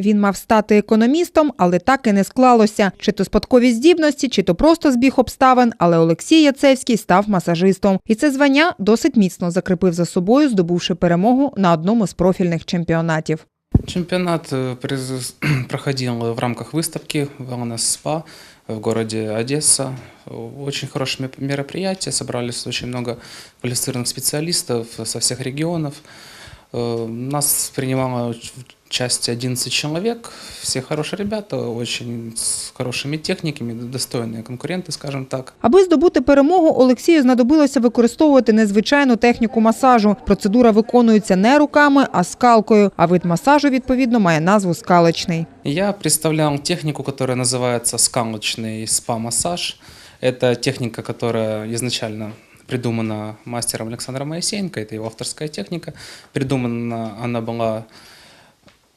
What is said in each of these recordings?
Він мав стати економістом, але так і не склалося. Чи то спадкові здібності, чи то просто збіг обставин. Але Олексій Яцевський став масажистом. І це звання досить міцно закріпив за собою, здобувши перемогу на одному з профільних чемпіонатів. Чемпионат э, произ- проходил в рамках выставки Wellness Spa в городе Одесса. Очень хорошее ме- мероприятие, собрались очень много квалифицированных специалистов со всех регионов. Э, Нас принимало ч- часть 11 человек, все хорошие ребята, очень с хорошими техниками, достойные конкуренты, скажем так. Аби здобути перемогу, Олексію знадобилося використовувати незвичайну техніку масажу. Процедура виконується не руками, а скалкою. А вид масажу відповідно має назву скалочний. Я представлял технику, которая называется скалочный спа-массаж. Это техника, которая изначально придумана мастером Александром Моисеенко, это его авторская техника. Придумана она была, э,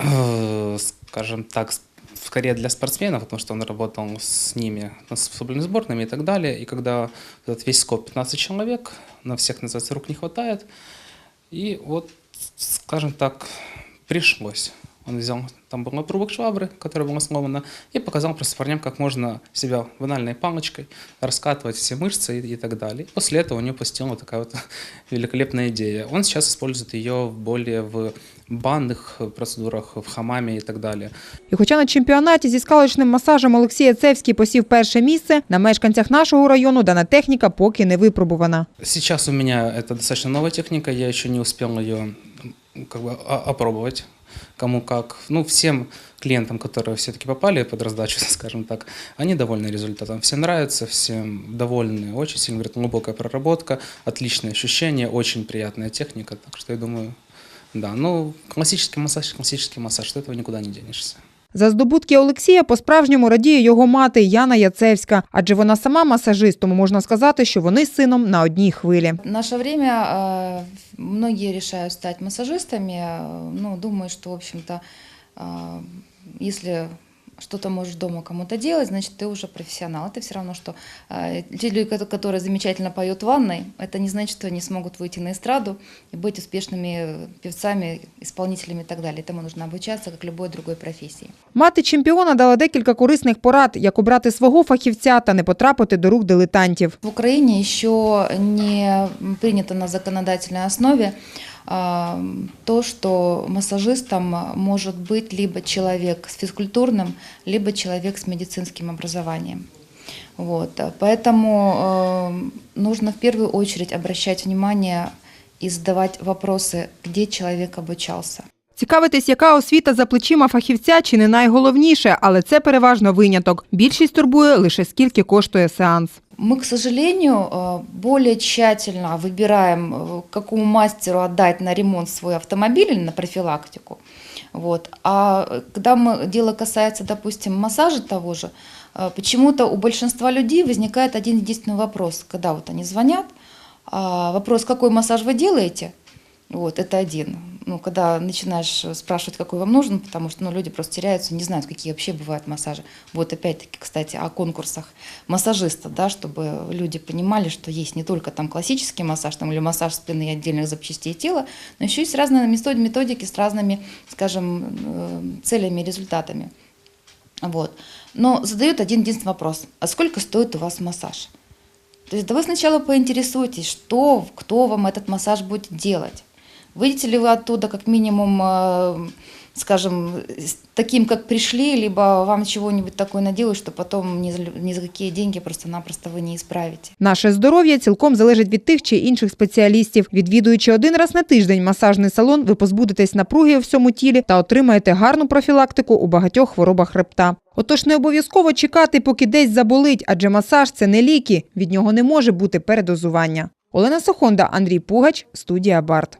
скажем так, с- скорее для спортсменов, потому что он работал с ними, ну, с футбольными сборными и так далее. И когда этот весь скоп 15 человек, на всех, называется, рук не хватает. И вот, скажем так, пришлось. Он взял, там был отрубок швабры, которая была сломана, и показал просто парням, как можно себя банальной палочкой раскатывать все мышцы и, и так далее. После этого у него посетила такая вот великолепная идея. Он сейчас использует ее в более в банных процедурах, в хамаме и так далее. І хоча на чемпіонаті зі скалочним масажем Олексій Яцевський посів перше місце, на мешканцях нашого району дана техніка поки не випробувана. Сейчас у меня это достаточно новая техника, я еще не успел ее м, как бы о- опробовать, кому как. Ну, всем клиентам, которые все-таки попали под раздачу, скажем так, они довольны результатом. Всем нравится, всем довольны. Очень сильно, говорят, глубокая проработка, отличные ощущения, очень приятная техника. Так что я думаю, да. Ну, классический массаж, классический массаж, от этого никуда не денешься. За здобутки Олексія по-справжньому радіє його мати Яна Яцевська, адже вона сама масажист, тому можна сказати, що вони з сином на одній хвилі. В наше время э, многие решают стать массажистами. Э, Ну, думаю, что, в общем-то, э, если что-то можешь дома кому-то делать, значит, ты уже профессионал. Это все равно, что э, те люди, кото- которые замечательно поют в ванной, это не значит, что они смогут выйти на эстраду и быть успешными певцами, исполнителями и так далее. Этому нужно обучаться, как любой другой профессии. Мати чемпіона дала декілька корисних порад, як обрати свого фахівця та не потрапити до рук дилетантів. В Украине еще не принято на законодательной основе а, то, что массажистом может быть либо человек с физкультурным, либо человек с медицинским образованием. Вот. Поэтому э, нужно в первую очередь обращать внимание и задавать вопросы, где человек обучался. Цікавитись, яка освіта за плечима фахівця, чи не найголовніше, але це переважно виняток. Більшість турбує лише скільки коштує сеанс. Мы, к сожалению, э, более тщательно выбираем, э, какому мастеру отдать на ремонт свой автомобиль или на профилактику. Вот. А когда мы, дело касается, допустим, массажа того же, э, почему-то у большинства людей возникает один единственный вопрос, когда вот они звонят, а, вопрос, какой массаж вы делаете, вот, это один. Ну, когда начинаешь спрашивать, какой вам нужен, потому что ну, люди просто теряются, не знают, какие вообще бывают массажи. Вот опять-таки, кстати, о конкурсах массажиста, да, чтобы люди понимали, что есть не только там классический массаж там, или массаж спины и отдельных запчастей тела, но еще есть разные метод- методики с разными, скажем, э, целями и результатами. Вот. Но задают один единственный вопрос. А сколько стоит у вас массаж? То есть да вы сначала поинтересуйтесь, что, кто вам этот массаж будет делать. Выйдете ли вы оттуда как минимум, э, скажем, с таким, как пришли, либо вам чего-нибудь такое наделают, что потом ни за, лю- ни за какие деньги просто-напросто вы не исправите. Наше здоров'я цілком залежить від тих чи інших спеціалістів. Відвідуючи один раз на тиждень масажний салон, ви позбудетесь напруги у всьому тілі та отримаєте гарну профілактику у багатьох хворобах хребта. Отож, не обов'язково чекати, поки десь заболить, адже масаж це не ліки. Від нього не може бути передозування. Олена Сохонда, Андрій Пугач, студія Барт.